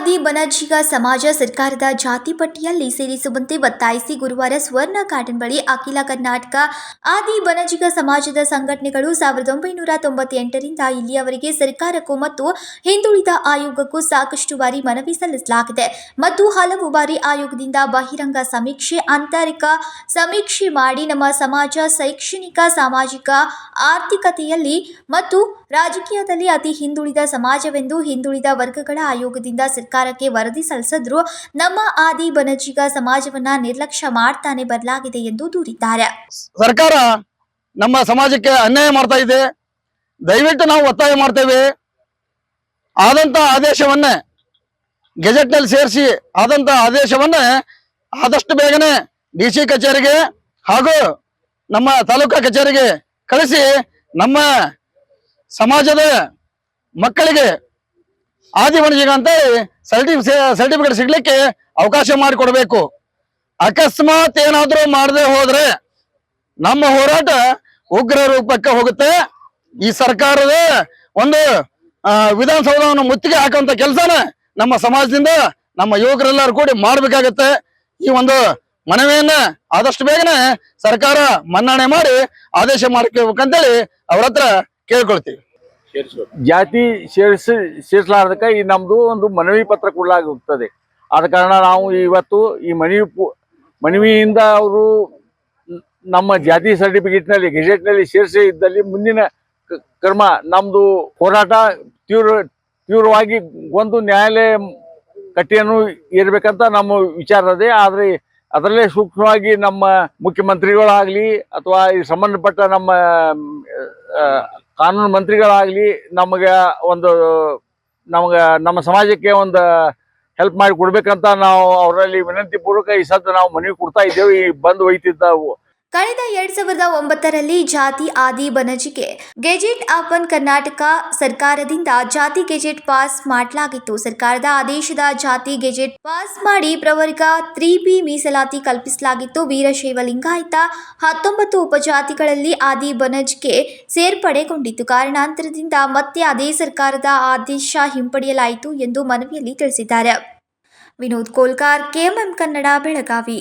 ಬನಜಿಗ ಸಮಾಜ ಸರ್ಕಾರದ ಜಾತಿ ಪಟ್ಟಿಯಲ್ಲಿ ಸೇರಿಸುವಂತೆ ಒತ್ತಾಯಿಸಿ ಗುರುವಾರ ಸ್ವರ್ಣ ಗಾರ್ಡನ್ ಬಳಿ ಅಖಿಲ ಕರ್ನಾಟಕ ಆದಿ ಬನಜಿಗ ಸಮಾಜದ ಸಂಘಟನೆಗಳು ಸಾವಿರದ ಒಂಬೈನೂರ ತೊಂಬತ್ತೆಂಟರಿಂದ ಇಲ್ಲಿಯವರೆಗೆ ಸರ್ಕಾರಕ್ಕೂ ಮತ್ತು ಹಿಂದುಳಿದ ಆಯೋಗಕ್ಕೂ ಸಾಕಷ್ಟು ಬಾರಿ ಮನವಿ ಸಲ್ಲಿಸಲಾಗಿದೆ. ಮತ್ತು ಹಲವು ಬಾರಿ ಆಯೋಗದಿಂದ ಬಹಿರಂಗ ಸಮೀಕ್ಷೆ, ಆಂತರಿಕ ಸಮೀಕ್ಷೆ ಮಾಡಿ ನಮ್ಮ ಸಮಾಜ ಶೈಕ್ಷಣಿಕ, ಸಾಮಾಜಿಕ ಆರ್ಥಿಕತೆಯಲ್ಲಿ ಮತ್ತು ರಾಜಕೀಯದಲ್ಲಿ ಅತಿ ಹಿಂದುಳಿದ ಸಮಾಜವೆಂದು ಹಿಂದುಳಿದ ವರ್ಗಗಳ ಆಯೋಗದಿಂದ ಸರ್ಕಾರಕ್ಕೆ ವರದಿ ಸಲ್ಲಿಸಿದ್ರು ನಮ್ಮ ಆದಿ ಬನಜಿಗ ಸಮಾಜವನ್ನ ನಿರ್ಲಕ್ಷ್ಯ ಮಾಡ್ತಾನೆ ಬದಲಾಗಿದೆ ಎಂದು ದೂರಿದ್ದಾರೆ. ಸರ್ಕಾರ ನಮ್ಮ ಸಮಾಜಕ್ಕೆ ಅನ್ಯಾಯ ಮಾಡ್ತಾ ಇದೆ. ದಯವಿಟ್ಟು ನಾವು ಒತ್ತಾಯ ಮಾಡ್ತೇವೆ. ಆದಂತ ಆದೇಶವನ್ನೇ ಗೆಜೆಟ್ನಲ್ಲಿ ಸೇರಿಸಿ ಆದಂತ ಆದೇಶವನ್ನೇ ಆದಷ್ಟು ಬೇಗನೆ ಡಿ ಸಿ ಕಚೇರಿಗೆ ಹಾಗೂ ನಮ್ಮ ತಾಲೂಕಾ ಕಚೇರಿಗೆ ಕಳಿಸಿ ನಮ್ಮ ಸಮಾಜದ ಮಕ್ಕಳಿಗೆ ಆದಿವಣಿಜಿಗ ಅಂತ ಸರ್ಟಿ ಸರ್ಟಿಫಿಕೇಟ್ ಸಿಗ್ಲಿಕ್ಕೆ ಅವಕಾಶ ಮಾಡಿಕೊಡ್ಬೇಕು. ಅಕಸ್ಮಾತ್ ಏನಾದ್ರೂ ಮಾಡದೆ ಹೋದ್ರೆ ನಮ್ಮ ಹೋರಾಟ ಉಗ್ರ ರೂಪಕ್ಕೆ ಹೋಗುತ್ತೆ. ಈ ಸರ್ಕಾರದ ಒಂದು ವಿಧಾನಸೌಧವನ್ನು ಮುತ್ತಿಗೆ ಹಾಕುವಂತ ಕೆಲಸನ ನಮ್ಮ ಸಮಾಜದಿಂದ ನಮ್ಮ ಯುವಕರೆಲ್ಲರೂ ಕೂಡಿ ಮಾಡ್ಬೇಕಾಗತ್ತೆ. ಈ ಒಂದು ಮನವಿಯನ್ನ ಆದಷ್ಟು ಬೇಗನೆ ಸರ್ಕಾರ ಮನ್ನಣೆ ಮಾಡಿ ಆದೇಶ ಮಾಡ್ಕೋಬೇಕಂತೇಳಿ ಅವ್ರ ಹತ್ರ ಕೇಳ್ಕೊಳ್ತೀವಿ. ಜಾತಿ ಸೇರಿಸಿ, ಸೇರಿಸಲಾರ್ದಕ್ಕೆ ಈ ನಮ್ಮದು ಒಂದು ಮನವಿ ಪತ್ರ ಕೊಡಲಾಗುತ್ತದೆ ಆದ ಕಾರಣ ನಾವು ಇವತ್ತು ಈ ಮನವಿ ಮನವಿಯಿಂದ ಅವರು ನಮ್ಮ ಜಾತಿ ಸರ್ಟಿಫಿಕೇಟ್ನಲ್ಲಿ, ಗೆಜೆಟ್ನಲ್ಲಿ ಸೇರಿಸಿ ಇದ್ದಲ್ಲಿ ಮುಂದಿನ ಕ್ರಮ ನಮ್ಮದು ಹೋರಾಟ ತೀವ್ರ, ತೀವ್ರವಾಗಿ ಒಂದು ನ್ಯಾಯಾಲಯ ಕಟ್ಟಿಯನ್ನು ಇರಬೇಕಂತ ನಮ್ಮ ವಿಚಾರ ಇದೆ ಆದರೆ ಅದರಲ್ಲೇ ಸೂಕ್ಷ್ಮವಾಗಿ ನಮ್ಮ ಮುಖ್ಯಮಂತ್ರಿಗಳಾಗಲಿ ಅಥವಾ ಈ ಸಂಬಂಧಪಟ್ಟ ನಮ್ಮ ಕಾನೂನು ಮಂತ್ರಿಗಳಾಗಲಿ ನಮಗೆ ಒಂದು, ನಮಗೆ, ನಮ್ಮ ಸಮಾಜಕ್ಕೆ ಒಂದು ಹೆಲ್ಪ್ ಮಾಡಿ ಕೊಡ್ಬೇಕಂತ ನಾವು ಅವರಲ್ಲಿ ವಿನಂತಿ ಪೂರ್ವಕ ಈ ಸದ್ದ ನಾವು ಮನವಿ ಕೊಡ್ತಾ ಇದ್ದೇವೆ. ಈ ಬಂದ್ ಒಯ್ತಿದ್ದವು ಕಳೆದ ಎರಡ್ ಸಾವಿರದ ಒಂಬತ್ತರಲ್ಲಿ ಜಾತಿ ಆದಿ ಬನಜಿಗೆ ಗೆಜೆಟ್ ಆಪನ್ ಕರ್ನಾಟಕ ಸರ್ಕಾರದಿಂದ ಜಾತಿ ಗೆಜೆಟ್ ಪಾಸ್ ಮಾಡಲಾಗಿತ್ತು. ಸರ್ಕಾರದ ಆದೇಶದ ಜಾತಿ ಗೆಜೆಟ್ ಪಾಸ್ ಮಾಡಿ ಪ್ರವರ್ಗ ತ್ರೀ ಬಿ ಮೀಸಲಾತಿ ಕಲ್ಪಿಸಲಾಗಿತ್ತು. ವೀರಶೈವ ಲಿಂಗಾಯತ ಹತ್ತೊಂಬತ್ತು ಉಪಜಾತಿಗಳಲ್ಲಿ ಆದಿ ಬನಜ್ಗೆ ಸೇರ್ಪಡೆಗೊಂಡಿತ್ತು. ಕಾರಣಾಂತರದಿಂದ ಮತ್ತೆ ಅದೇ ಸರ್ಕಾರದ ಆದೇಶ ಹಿಂಪಡೆಯಲಾಯಿತು ಎಂದು ಮನವಿಯಲ್ಲಿ ತಿಳಿಸಿದ್ದಾರೆ. ವಿನೋದ್ ಕೋಲ್ಕಾರ್, ಕೆಎಂಎಂ ಕನ್ನಡ, ಬೆಳಗಾವಿ.